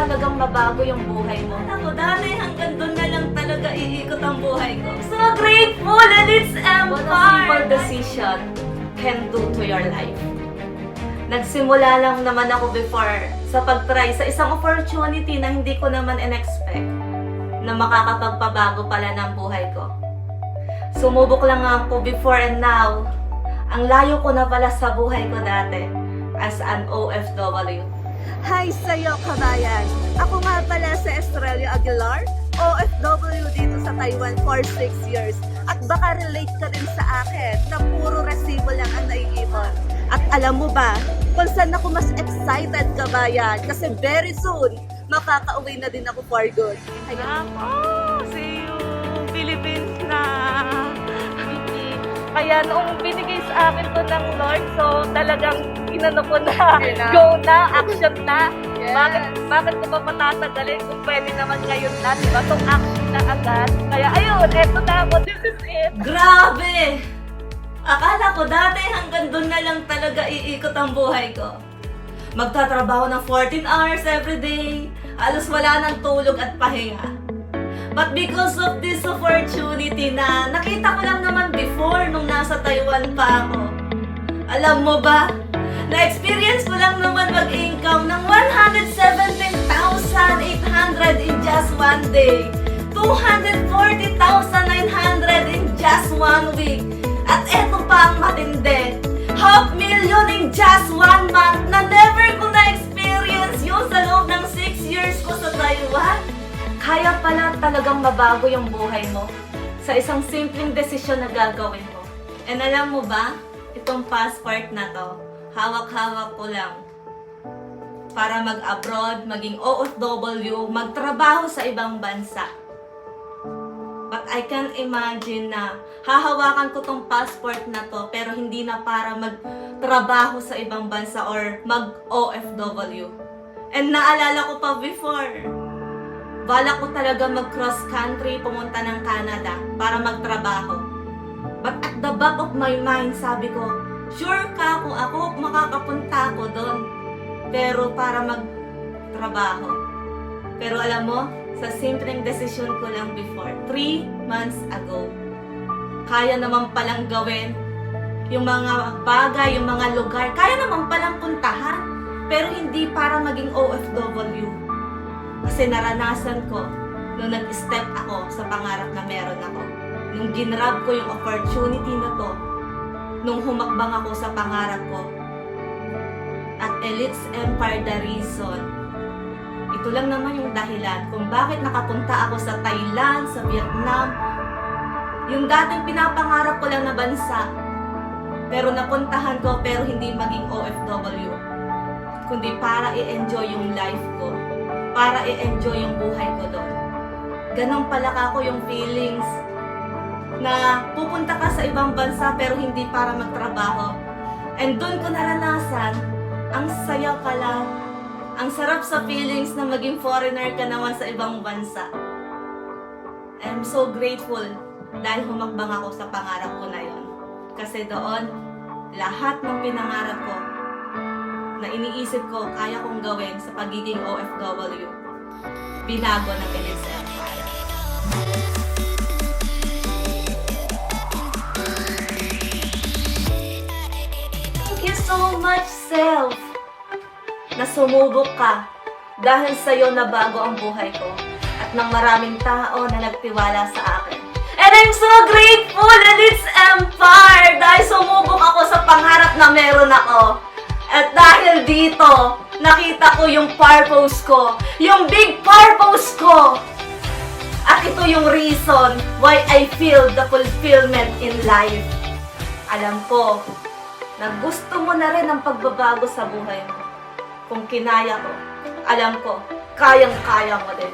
talagang mabago yung buhay mo. Ako, dati hanggang doon na lang talaga iikot ang buhay ko. So grateful and it's What a simple empire decision can do to your life. Nagsimula lang naman ako before sa pag-try sa isang opportunity na hindi ko naman in-expect na makakapagpabago pala ng buhay ko. Sumubok lang ako before and now. Ang layo ko na pala sa buhay ko dati as an OFW. Hi sa'yo, kabayan! Ako nga pala si Estrella Aguilar, OFW dito sa Taiwan for 6 years. At baka relate ka din sa akin na puro resibo lang ang naiipon. At alam mo ba, kung saan ako mas excited, kabayan? Kasi very soon, makakauwi na din ako for good. Ayan. Ako, see you, Philippines na. Kaya noong binigay sa akin to ng Lord, so talagang inano ko na, go na, action na. Yes. Bakit, bakit ko pa patatagalin kung pwede naman ngayon na, di ba? So action na agad. Kaya ayun, eto na ako, this is it. Grabe! Akala ko dati hanggang doon na lang talaga iikot ang buhay ko. Magtatrabaho ng 14 hours every day, halos wala ng tulog at pahinga. But because of this opportunity na nakita ko lang naman before nung nasa Taiwan pa ako, alam mo ba, na-experience ko lang naman mag-income ng 117,800 in just one day. 240,900 in just one week. At eto pa ang matindi. Half million in just one month na never ko na-experience yun sa loob ng 6 years ko sa Taiwan. Kaya pala talagang mabago yung buhay mo sa isang simpleng desisyon na gagawin mo. And alam mo ba, itong passport na to, hawak-hawak ko lang. Para mag-abroad, maging OFW, magtrabaho sa ibang bansa. But I can imagine na hahawakan ko tong passport na to pero hindi na para magtrabaho sa ibang bansa or mag-OFW. And naalala ko pa before, balak ko talaga mag-cross country, pumunta ng Canada para magtrabaho. But at the back of my mind, sabi ko, sure ka kung ako makakapunta ako doon. Pero para magtrabaho. Pero alam mo, sa simpleng desisyon ko lang before, 3 months ago, kaya naman palang gawin yung mga bagay, yung mga lugar, kaya naman palang puntahan. Pero hindi para maging OFW. Kasi naranasan ko nung nag-step ako sa pangarap na meron ako. Nung ginrab ko yung opportunity na to, nung humakbang ako sa pangarap ko. At Elite's Empire the reason. Ito lang naman yung dahilan kung bakit nakapunta ako sa Thailand, sa Vietnam. Yung dating pinapangarap ko lang na bansa. Pero napuntahan ko pero hindi maging OFW. Kundi para i-enjoy yung life ko. Para i-enjoy yung buhay ko doon. Ganon pala ako yung feelings na pupunta ka sa ibang bansa pero hindi para magtrabaho. And doon ko naranasan, ang saya pala, ang sarap sa feelings na maging foreigner ka naman sa ibang bansa. I'm so grateful dahil humakbang ako sa pangarap ko na yon. Kasi doon, lahat ng pinangarap ko na iniisip ko kaya kong gawin sa pagiging OFW, binago ng Elise Empire. Much, self, na sumubok ka dahil sa'yo na bago ang buhay ko at ng maraming tao na nagtiwala sa akin. And I'm so grateful and it's Empire dahil sumubok ako sa pangarap na meron ako. At dahil dito, nakita ko yung purpose ko, yung big purpose ko. At ito yung reason why I feel the fulfillment in life. Alam ko na gusto mo na rin ang pagbabago sa buhay mo. Kung kinaya ko, alam ko, kayang-kaya mo din.